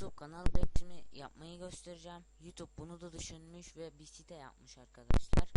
YouTube kanal üretimi yapmayı göstereceğim. YouTube bunu da düşünmüş ve bir site yapmış arkadaşlar.